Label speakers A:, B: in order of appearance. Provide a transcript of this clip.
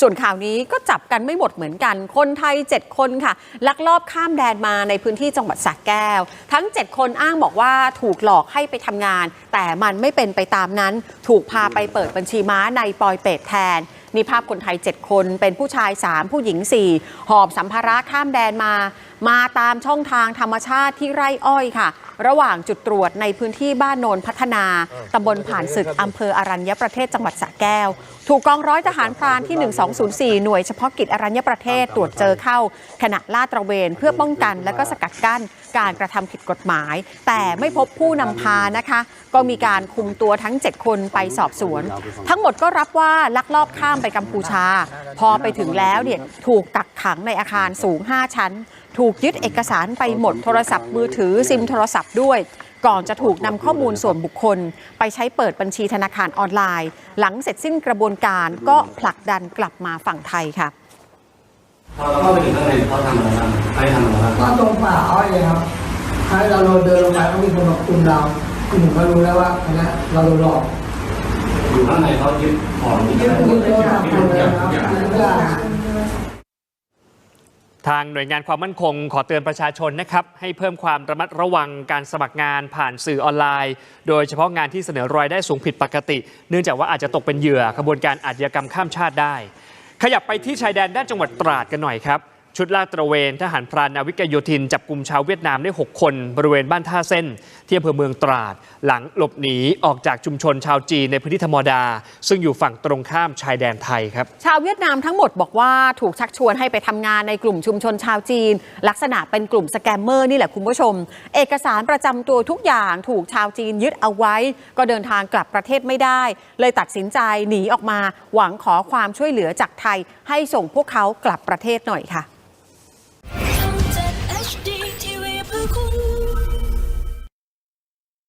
A: ส่วนข่าวนี้ก็จับกันไม่หมดเหมือนกัน คนไทย 7 คนค่ะ ลักลอบข้ามแดนมาในพื้นที่จังหวัดสระแก้ว ทั้ง 7 คนอ้างบอกว่าถูกหลอกให้ไปทำงาน แต่มันไม่เป็นไปตามนั้น ถูกพาไปเปิดบัญชีม้าในปอยเป็ดแทนนี่ภาพคนไทย 7 คน เป็นผู้ชาย 3 ผู้หญิง 4 หอบสัมภาระข้ามแดนมา มาตามช่องทางธรรมชาติที่ไร่อ้อยค่ะ ระหว่างจุดตรวจในพื้นที่บ้านโนนพัฒนาตำบลผ่านศึกอำเภออรัญญประเทศจังหวัดสระแก้ว ถูกกองร้อยทหารพรานที่ 1204 หน่วยเฉพาะกิจอรัญญประเทศตรวจเจอเข้า ขณะลาดตระเวนเพื่อป้องกัน และก็สกัดกั้นการกระทำผิดกฎหมาย แต่ไม่พบผู้นำพานะคะ ก็มีการคุมตัวทั้ง 7 คนไปสอบสวน ทั้งหมดก็รับว่าลักลอบข้ามไปกัมพูชา พอไปถึงแล้วเนี่ยถูกกักขังในอาคารสูง 5 ชั้น ถูกยึดเอกสารไปหมดโทรศัพท์มือถือซิมโทรศัพท์ด้วย ก่อนจะถูกนำข้อมูลส่วนบุคคล ไปใช้เปิดบัญชีธนาคารออนไลน์ หลังเสร็จสิ้นกระบวนการก็ผลักดันกลับมาฝั่งไทยค่ะ
B: พอเราเข้าไปถึงข้างในเขาทำอะไรบ้างให้ทำอะไรบ้าง
C: ก็ตรงป่าอ้อยเลยครับให้เราเดินลงไปก็มีคนมาคุมเราคือผมก็รู้แล้วว่าอันเนี้ยเราโดนหลอก
B: อยู่ข้างในเขายึดของยึด
C: ยึด
B: อะไร
C: ยึดโทรศัพท์คนเลยครับยึดทุกอย่าง
D: ทางหน่วยงานความมั่นคงขอเตือนประชาชนนะครับ ให้เพิ่มความระมัดระวังการสมัครงานผ่านสื่อออนไลน์ โดยเฉพาะงานที่เสนอรายได้สูงผิดปกติ เนื่องจากว่าอาจจะตกเป็นเหยื่อขบวนการอาชญากรรมข้ามชาติได้ ขยับไปที่ชายแดนด้านจังหวัดตราดกันหน่อยครับ ชุดลาดตระเวนทหารพรานนาวิกโยธิน จับกลุ่มชาวเวียดนามได้ 6 คน บริเวณบ้านท่าเส้น ที่อำเภอเมืองตราด หลังหลบหนีออกจากชุมชนชาวจีนในพื้นที่ธรรมดา ซึ่งอยู่ฝั่งตรงข้ามชายแดนไทยครับ
A: ชาวเวียดนามทั้งหมดบอกว่าถูกชักชวนให้ไปทำงานในกลุ่มชุมชนชาวจีน ลักษณะเป็นกลุ่มสแกมเมอร์นี่แหละคุณผู้ชม เอกสารประจำตัวทุกอย่างถูกชาวจีนยึดเอาไว้ ก็เดินทางกลับประเทศไม่ได้ เลยตัดสินใจหนีออกมา หวังขอความช่วยเหลือจากไทย ให้ส่งพวกเขากลับประเทศหน่อยค่ะ